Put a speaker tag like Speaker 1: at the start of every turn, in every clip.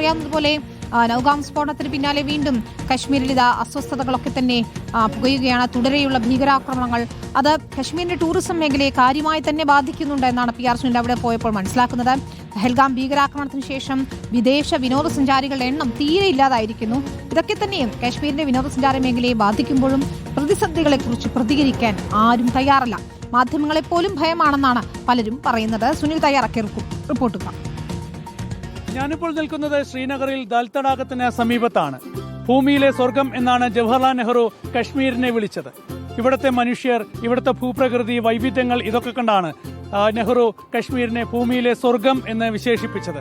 Speaker 1: അറിയാവുന്നതുപോലെ നൌഗാം സ്ഫോടനത്തിന് പിന്നാലെ വീണ്ടും കശ്മീരിൽ ഇത് അസ്വസ്ഥതകളൊക്കെ തന്നെ പുകയുകയാണ്. തുടരെയുള്ള ഭീകരാക്രമണങ്ങൾ അത് കശ്മീരിന്റെ ടൂറിസം മേഖലയെ കാര്യമായി തന്നെ ബാധിക്കുന്നുണ്ട് എന്നാണ് പി ആർ സുനിൽ അവിടെ പോയപ്പോൾ മനസ്സിലാക്കുന്നത്. പെഹൽഗാം ഭീകരാക്രമണത്തിന് ശേഷം വിദേശ വിനോദസഞ്ചാരികളുടെ എണ്ണം തീരെ ഇല്ലാതായിരിക്കുന്നു. ഇതൊക്കെ തന്നെയും കശ്മീരിന്റെ വിനോദസഞ്ചാര മേഖലയെ ബാധിക്കുമ്പോഴും പ്രതിസന്ധികളെക്കുറിച്ച് പ്രതികരിക്കാൻ ആരും തയ്യാറല്ല. മാധ്യമങ്ങളെപ്പോലും ഭയമാണെന്നാണ് പലരും പറയുന്നത്. സുനിൽ തയ്യാറാക്കിയ റിപ്പോർട്ട് കാണാം
Speaker 2: ഞാനിപ്പോൾ നിൽക്കുന്നത് ശ്രീനഗറിൽ ദൽ തടാകത്തിന് സമീപത്താണ്. ഭൂമിയിലെ സ്വർഗം എന്നാണ് ജവഹർലാൽ നെഹ്റു കശ്മീരിനെ വിളിച്ചത്. ഇവിടുത്തെ മനുഷ്യർ ഇവിടുത്തെ ഭൂപ്രകൃതി വൈവിധ്യങ്ങൾ ഇതൊക്കെ കണ്ടാണ് നെഹ്റു കശ്മീരിനെ ഭൂമിയിലെ സ്വർഗം എന്ന് വിശേഷിപ്പിച്ചത്.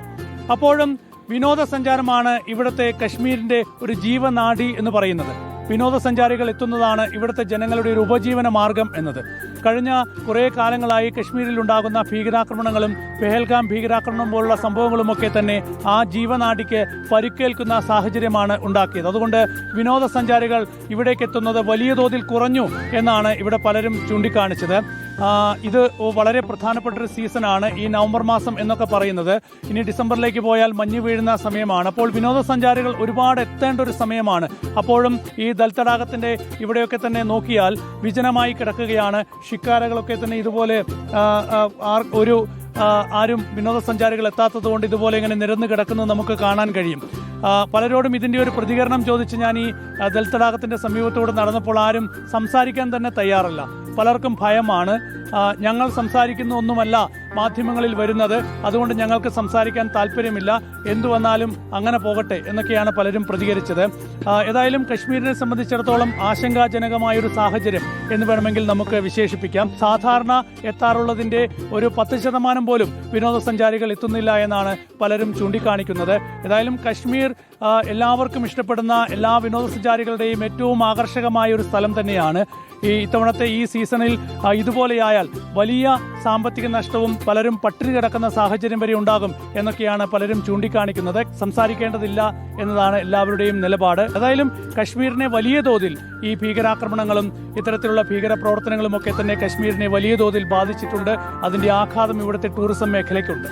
Speaker 2: അപ്പോഴും വിനോദസഞ്ചാരമാണ് ഇവിടുത്തെ കശ്മീരിന്റെ ഒരു ജീവനാഡി എന്ന് പറയുന്നത്. വിനോദസഞ്ചാരികൾ എത്തുന്നതാണ് ഇവിടുത്തെ ജനങ്ങളുടെ ഒരു ഉപജീവന മാർഗം എന്നത്. കഴിഞ്ഞ കുറേ കാലങ്ങളായി കശ്മീരിൽ ഉണ്ടാകുന്ന ഭീകരാക്രമണങ്ങളും പെഹൽഗാം ഭീകരാക്രമണം പോലുള്ള സംഭവങ്ങളുമൊക്കെ തന്നെ ആ ജീവനാടിക്ക് പരിക്കേൽക്കുന്ന സാഹചര്യമാണ് ഉണ്ടാക്കിയത്. അതുകൊണ്ട് വിനോദസഞ്ചാരികൾ ഇവിടേക്ക് എത്തുന്നത് വലിയ തോതിൽ കുറഞ്ഞു എന്നാണ് ഇവിടെ പലരും ചൂണ്ടിക്കാണിച്ചത്. ഇത് വളരെ പ്രധാനപ്പെട്ട ഒരു സീസണാണ് ഈ നവംബർ മാസം എന്നൊക്കെ പറയുന്നത്. ഇനി ഡിസംബറിലേക്ക് പോയാൽ മഞ്ഞ് വീഴുന്ന സമയമാണ്. അപ്പോൾ വിനോദസഞ്ചാരികൾ ഒരുപാട് എത്തേണ്ട ഒരു സമയമാണ്. അപ്പോഴും ഈ ദൽത്തടാകത്തിന്റെ ഇവിടെയൊക്കെ തന്നെ നോക്കിയാൽ വിജനമായി കിടക്കുകയാണ്. ഷിക്കാരകളൊക്കെ തന്നെ ഇതുപോലെ ഒരു ആരും വിനോദസഞ്ചാരികൾ എത്താത്തത് കൊണ്ട് ഇതുപോലെ ഇങ്ങനെ നിരന്ന് കിടക്കുന്നത് നമുക്ക് കാണാൻ കഴിയും. പലരോടും ഇതിന്റെ ഒരു പ്രതികരണം ചോദിച്ച് ഞാൻ ഈ ദൽത്തടാകത്തിന്റെ സമീപത്തൂടെ നടന്നപ്പോൾ ആരും സംസാരിക്കാൻ തന്നെ തയ്യാറല്ല. പലർക്കും ഭയമാണ്. ഞങ്ങൾ സംസാരിക്കുന്ന ഒന്നുമല്ല മാധ്യമങ്ങളിൽ വരുന്നത്. അതുകൊണ്ട് ഞങ്ങൾക്ക് സംസാരിക്കാൻ താല്പര്യമില്ല. എന്തു വന്നാലും അങ്ങനെ പോകട്ടെ എന്നൊക്കെയാണ് പലരും പ്രതികരിച്ചത്. ഏതായാലും കശ്മീരിനെ സംബന്ധിച്ചിടത്തോളം ആശങ്കാജനകമായൊരു സാഹചര്യം എന്ന് വേണമെങ്കിൽ നമുക്ക് വിശേഷിപ്പിക്കാം. സാധാരണ എത്താറുള്ളതിന്റെ ഒരു പത്ത് ശതമാനം പോലും വിനോദസഞ്ചാരികൾ എത്തുന്നില്ല എന്നാണ് പലരും ചൂണ്ടിക്കാണിക്കുന്നത്. ഏതായാലും കശ്മീർ എല്ലാവർക്കും ഇഷ്ടപ്പെടുന്ന എല്ലാ വിനോദസഞ്ചാരികളുടെയും ഏറ്റവും ആകർഷകമായ ഒരു സ്ഥലം തന്നെയാണ്. ഈ ഇത്തവണത്തെ ഈ സീസണിൽ ഇതുപോലെയായാൽ വലിയ സാമ്പത്തിക നഷ്ടവും പലരും പട്ടിണി കിടക്കുന്ന സാഹചര്യം വരെ ഉണ്ടാകും എന്നൊക്കെയാണ് പലരും ചൂണ്ടിക്കാണിക്കുന്നത്. സംസാരിക്കേണ്ടതില്ല എന്നതാണ് എല്ലാവരുടെയും നിലപാട്. ഏതായാലും കശ്മീരിനെ വലിയ തോതിൽ ഈ ഭീകരാക്രമണങ്ങളും ഇത്തരത്തിലുള്ള ഭീകര പ്രവർത്തനങ്ങളുമൊക്കെ തന്നെ കശ്മീരിനെ വലിയ തോതിൽ ബാധിച്ചിട്ടുണ്ട്. അതിന്റെ ആഘാതം ഇവിടുത്തെ ടൂറിസം മേഖലയ്ക്കുണ്ട്.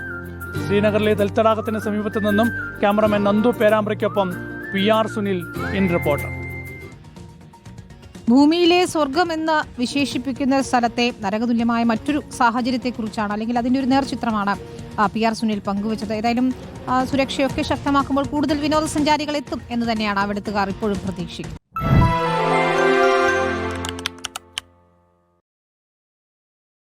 Speaker 2: ശ്രീനഗറിലെ ദൽത്തടാകത്തിന് സമീപത്തു നിന്നും cameraman Nandu പേരാമ്പ്രയ്ക്കൊപ്പം P R Sunil in Reporter
Speaker 1: ഭൂമിയിലെ സ്വർഗം എന്ന് വിശേഷിപ്പിക്കുന്ന സ്ഥലത്തെ നരകതുല്യമായ മറ്റൊരു സാഹചര്യത്തെക്കുറിച്ചാണ് അല്ലെങ്കിൽ അതിന്റെ ഒരു നേർചിത്രമാണ് പി ആർ സുനിൽ പങ്കുവച്ചത്. ഏതായാലും സുരക്ഷയൊക്കെ ശക്തമാക്കുമ്പോൾ കൂടുതൽ വിനോദസഞ്ചാരികൾ എത്തും എന്ന് തന്നെയാണ് അവിടുത്തുകാർ ഇപ്പോഴും പ്രതീക്ഷിക്കുന്നത്.